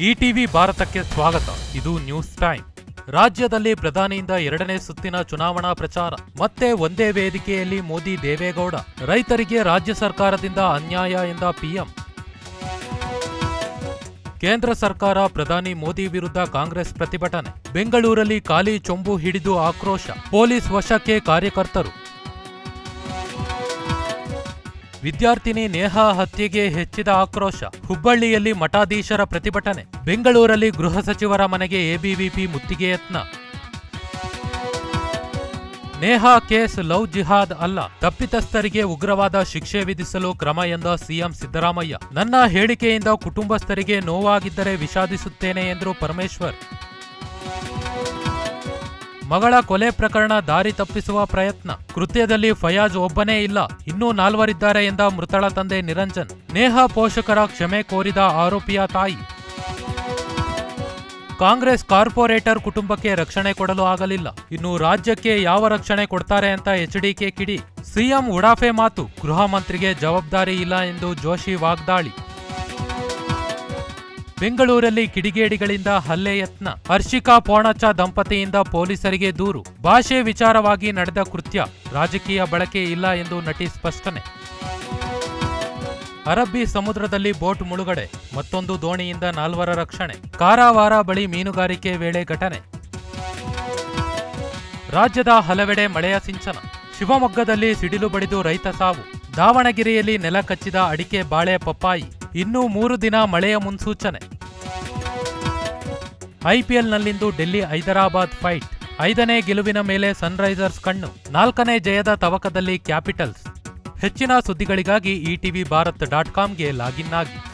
ETV ಭಾರತಕ್ಕೆ ಸ್ವಾಗತ. ಇದು ನ್ಯೂಸ್ ಟೈಮ್. ರಾಜ್ಯದಲ್ಲಿ ಪ್ರಧಾನಿಯಿಂದ ಎರಡನೇ ಸುತ್ತಿನ ಚುನಾವಣಾ ಪ್ರಚಾರ. ಮತ್ತೆ ಒಂದೇ ವೇದಿಕೆಯಲ್ಲಿ ಮೋದಿ ದೇವೇಗೌಡ. ರೈತರಿಗೆ ರಾಜ್ಯ ಸರ್ಕಾರದಿಂದ ಅನ್ಯಾಯ ಎಂದ ಪಿಎಂ. ಕೇಂದ್ರ ಸರ್ಕಾರ ಪ್ರಧಾನಿ ಮೋದಿ ವಿರುದ್ಧ ಕಾಂಗ್ರೆಸ್ ಪ್ರತಿಭಟನೆ. ಬೆಂಗಳೂರಲ್ಲಿ ಖಾಲಿ ಚೊಂಬು ಹಿಡಿದು ಆಕ್ರೋಶ. ಪೊಲೀಸ್ ವಶಕ್ಕೆ ಕಾರ್ಯಕರ್ತರು. ವಿದ್ಯಾರ್ಥಿನಿ ನೇಹಾ ಹತ್ಯೆಗೆ ಹೆಚ್ಚಿದ ಆಕ್ರೋಶ. ಹುಬ್ಬಳ್ಳಿಯಲ್ಲಿ ಮಠಾಧೀಶರ ಪ್ರತಿಭಟನೆ. ಬೆಂಗಳೂರಲ್ಲಿ ಗೃಹ ಸಚಿವರ ಮನೆಗೆ ಎಬಿವಿಪಿ ಮುತ್ತಿಗೆ ಯತ್ನ ನೇಹಾ ಕೇಸ್ ಲವ್ ಜಿಹಾದ್ ಅಲ್ಲ. ತಪ್ಪಿತಸ್ಥರಿಗೆ ಉಗ್ರವಾದ ಶಿಕ್ಷೆ ವಿಧಿಸಲು ಕ್ರಮ ಎಂದ ಸಿಎಂ ಸಿದ್ದರಾಮಯ್ಯ. ನನ್ನ ಹೇಳಿಕೆಯಿಂದ ಕುಟುಂಬಸ್ಥರಿಗೆ ನೋವಾಗಿದ್ದರೆ ವಿಷಾದಿಸುತ್ತೇನೆ ಎಂದರು ಪರಮೇಶ್ವರ್. ಮಗಳ ಕೊಲೆ ಪ್ರಕರಣ ದಾರಿ ತಪ್ಪಿಸುವ ಪ್ರಯತ್ನ. ಕೃತ್ಯದಲ್ಲಿ ಫಯಾಜ್ ಒಬ್ಬನೇ ಇಲ್ಲ, ಇನ್ನೂ ನಾಲ್ವರಿದ್ದಾರೆ ಎಂದ ಮೃತಳ ತಂದೆ ನಿರಂಜನ್. ನೇಹ ಪೋಷಕರ ಕ್ಷಮೆ ಕೋರಿದ ಆರೋಪಿಯ ತಾಯಿ. ಕಾಂಗ್ರೆಸ್ ಕಾರ್ಪೊರೇಟರ್ ಕುಟುಂಬಕ್ಕೆ ರಕ್ಷಣೆ ಕೊಡಲು ಆಗಲಿಲ್ಲ. ಇನ್ನು ರಾಜ್ಯಕ್ಕೆ ಯಾವ ರಕ್ಷಣೆ ಕೊಡ್ತಾರೆ ಅಂತ ಎಚ್ಡಿಕೆ ಕಿಡಿ. ಸಿಎಂ ಉಡಾಫೆ ಮಾತು, ಗೃಹ ಮಂತ್ರಿಗೆ ಜವಾಬ್ದಾರಿ ಇಲ್ಲ ಎಂದು ಜೋಶಿ ವಾಗ್ದಾಳಿ. ಬೆಂಗಳೂರಲ್ಲಿ ಕಿಡಿಗೇಡಿಗಳಿಂದ ಹಲ್ಲೆ ಯತ್ನ. ಹರ್ಷಿಕಾ ಪೋಣಚ ದಂಪತಿಯಿಂದ ಪೊಲೀಸರಿಗೆ ದೂರು. ಭಾಷೆ ವಿಚಾರವಾಗಿ ನಡೆದ ಕೃತ್ಯ. ರಾಜಕೀಯ ಬಳಕೆ ಇಲ್ಲ ಎಂದು ನಟಿ ಸ್ಪಷ್ಟನೆ. ಅರಬ್ಬಿ ಸಮುದ್ರದಲ್ಲಿ ಬೋಟ್ ಮುಳುಗಡೆ. ಮತ್ತೊಂದು ದೋಣಿಯಿಂದ ನಾಲ್ವರ ರಕ್ಷಣೆ. ಕಾರವಾರ ಬಳಿ ಮೀನುಗಾರಿಕೆ ವೇಳೆ ಘಟನೆ. ರಾಜ್ಯದ ಹಲವೆಡೆ ಮಳೆಯ ಸಿಂಚನ. ಶಿವಮೊಗ್ಗದಲ್ಲಿ ಸಿಡಿಲು ಬಡಿದು ರೈತ ಸಾವು. ದಾವಣಗೆರೆಯಲ್ಲಿ ನೆಲ ಕಚ್ಚಿದ ಅಡಿಕೆ ಬಾಳೆ ಪಪ್ಪಾಯಿ. ಇನ್ನೂ ಮೂರು ದಿನ ಮಳೆಯ ಮುನ್ಸೂಚನೆ. ಐಪಿಎಲ್ನಲ್ಲಿಂದು ಡೆಲ್ಲಿ ಹೈದರಾಬಾದ್ ಫೈಟ್. ಐದನೇ ಗೆಲುವಿನ ಮೇಲೆ ಸನ್ರೈಸರ್ಸ್ ಕಣ್ಣು. ನಾಲ್ಕನೇ ಜಯದ ತವಕದಲ್ಲಿ ಕ್ಯಾಪಿಟಲ್ಸ್. ಹೆಚ್ಚಿನ ಸುದ್ದಿಗಳಿಗಾಗಿ ಇಟಿವಿ ಭಾರತ್ ಡಾಟ್ ಕಾಮ್ಗೆ ಲಾಗಿನ್ ಆಗಿ.